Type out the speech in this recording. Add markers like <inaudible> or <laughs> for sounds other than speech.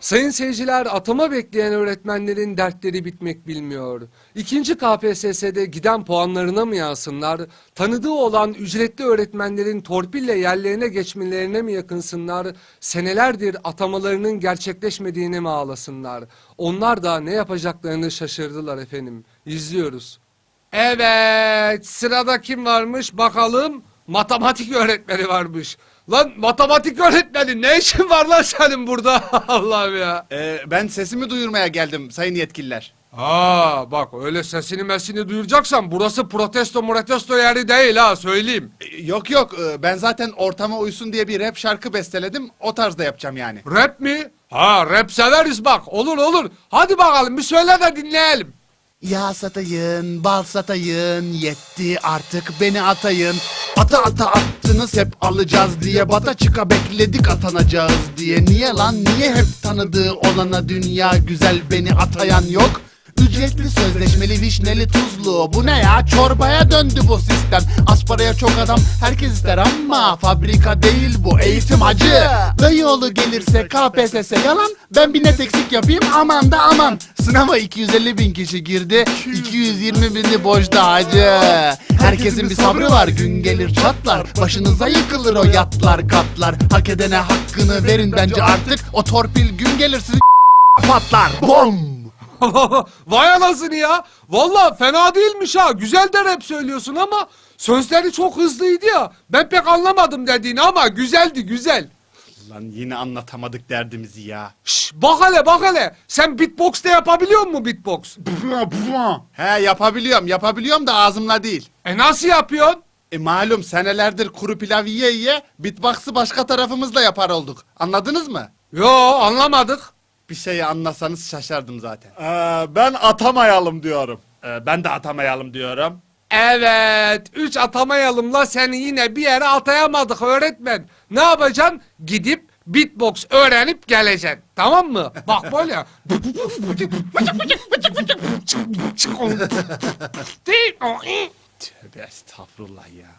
Sayın seyirciler atama bekleyen öğretmenlerin dertleri bitmek bilmiyor. İkinci KPSS'de giden puanlarına mı yağsınlar? Tanıdığı olan ücretli öğretmenlerin torpille yerlerine geçmelerine mi yakınsınlar? Senelerdir atamalarının gerçekleşmediğine mi ağlasınlar? Onlar da ne yapacaklarını şaşırdılar efendim. İzliyoruz. Evet sırada kim varmış bakalım. Matematik öğretmeni varmış. Lan matematik öğretmeni ne işin var lan senin burada? <laughs> Allah'ım ya. Ee, ben sesimi duyurmaya geldim sayın yetkililer. Ha bak öyle sesini mesini duyuracaksan burası protesto protesto yeri değil ha söyleyeyim. Ee, yok yok ee, ben zaten ortama uysun diye bir rap şarkı besteledim o tarzda yapacağım yani. Rap mi? Ha rap severiz bak olur olur. Hadi bakalım bir söyle de dinleyelim. Yağ satayın, bal satayın, yetti artık beni atayın. Ata ata attınız hep alacağız diye bata çıka bekledik atanacağız diye. Niye lan niye hep tanıdığı olana dünya güzel beni atayan yok? Ücretli sözleşmeli vişneli tuzlu. Bu ne ya? Çorbaya döndü bu sistem. Az paraya çok adam. Herkes ister ama Fabrika değil bu. Eğitim acı Dayıoğlu gelirse KPSS yalan. Ben bir net eksik yapayım. Aman da aman. Sınava 250 bin kişi girdi. 220 bini boşta hacı. Herkesin bir sabrı var. Gün gelir çatlar. Başınıza yıkılır o yatlar katlar. Hak edene hakkını verin bence artık. O torpil gün gelir sizi patlar. Bom <laughs> Vay anasını ya. Valla fena değilmiş ha. Güzel de rap söylüyorsun ama sözleri çok hızlıydı ya. Ben pek anlamadım dediğini ama güzeldi güzel. Lan yine anlatamadık derdimizi ya. Şş, bak hele bak hele. Sen beatbox da yapabiliyor musun beatbox? He yapabiliyorum yapabiliyorum da ağzımla değil. E nasıl yapıyorsun? E malum senelerdir kuru pilav yiye yiye beatbox'ı başka tarafımızla yapar olduk. Anladınız mı? Yo anlamadık. Bir şeyi anlasanız şaşardım zaten. Ee, ben atamayalım diyorum. Ee, ben de atamayalım diyorum. Evet. Üç atamayalımla seni yine bir yere atayamadık öğretmen. Ne yapacaksın? Gidip beatbox öğrenip geleceksin. Tamam mı? Bak böyle. Tövbe estağfurullah ya.